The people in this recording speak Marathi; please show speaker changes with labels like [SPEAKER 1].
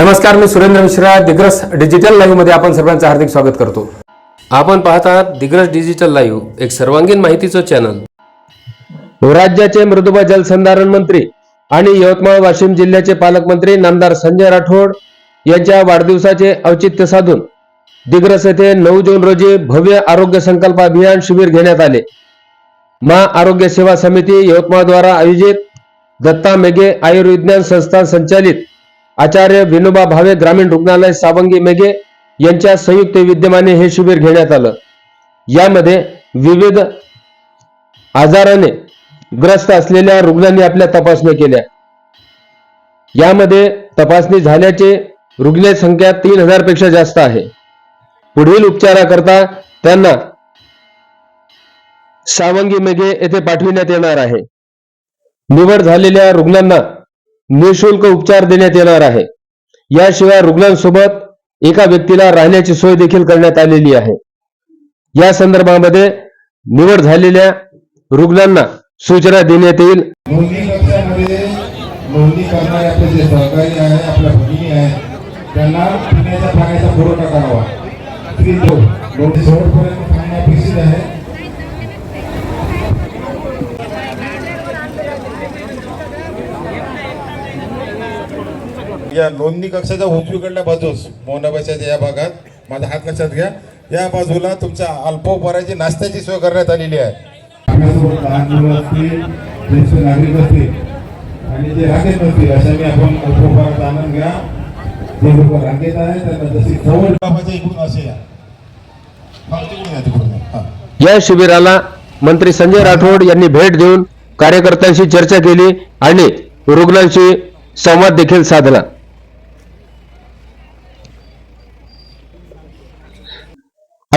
[SPEAKER 1] नमस्कार मी सुरेंद्र मिश्रा दिग्रस डिजिटल लाईव्हमध्ये आपण सर्वांचं हार्दिक स्वागत करतो.
[SPEAKER 2] आपण पाहत आहात दिग्रस डिजिटल लाईव्ह एक सर्वांगीण माहितीचं चॅनल
[SPEAKER 3] राज्याचे मृदुबा जलसंधारण मंत्री आणि यवतमाळ वाशिम जिल्ह्याचे पालकमंत्री नामदार संजय राठोड यांच्या वाढदिवसाचे औचित्य साधून दिग्रस येथे नऊ जून रोजी भव्य आरोग्य संकल्प अभियान शिबिर घेण्यात आले. मा आरोग्य सेवा समिती यवतमाळ द्वारा आयोजित दत्ता मेघे आयुर्विज्ञान संस्था संचालित आचार्य विनोबा भावे ग्रामीण रुग्णालय सावंगी मेघे यांच्या संयुक्त विद्यमाने हे शिबिर घेण्यात आलं. यामध्ये विविध आजाराने ग्रस्त असलेल्या रुग्णांनी आपल्या तपासण्या केल्या. यामध्ये तपासणी झाल्याचे रुग्ण संख्या तीन हजारपेक्षा जास्त आहे. पुढील उपचाराकरता त्यांना सावंगी मेघे येथे पाठविण्यात येणार आहे. निवड झालेल्या रुग्णांना निशुल्क उपचार देण्यात येणार आहे. याशिवाय रुग्णांसोबत एका व्यक्तीला राहण्याची सोय देखील करण्यात आलेली आहे. या संदर्भामध्ये निवड झालेल्या रुग्णांना सूचना देण्यात येईल.
[SPEAKER 4] नोंदणी करणारे आपले जे सहकारी आहे आपल्या भगिनी आहे त्यांना पिण्याच्या पाण्याचा पुरवठा करावा. फ्री तो दोन शेवटपर्यंत थांबणे अपेक्षित आहे या नोंदणी कक्षाच्या उजवीकडल्या बाजूस मोहनाबाईच्या या भागात माझा हात लक्षात घ्या. या बाजूला तुमच्या अल्पोपहाराची नाश्त्याची सोय करण्यात आलेली आहे. आपल्यासोबत लहान मुलं असतील ज्येष्ठ नागरिक असतील आणि जे रांगेत नसतील अशाने आपण अल्पोपहाराचा आनंद घ्या. जे लोक रांगेत आहेत त्यांना जशी सवय बाबाच्या इकडून असे.
[SPEAKER 3] या शिबिराला मंत्री संजय राठोड यांनी भेट देऊन कार्यकर्त्यांशी चर्चा केली आणि रुग्णांशी संवाद देखील साधला.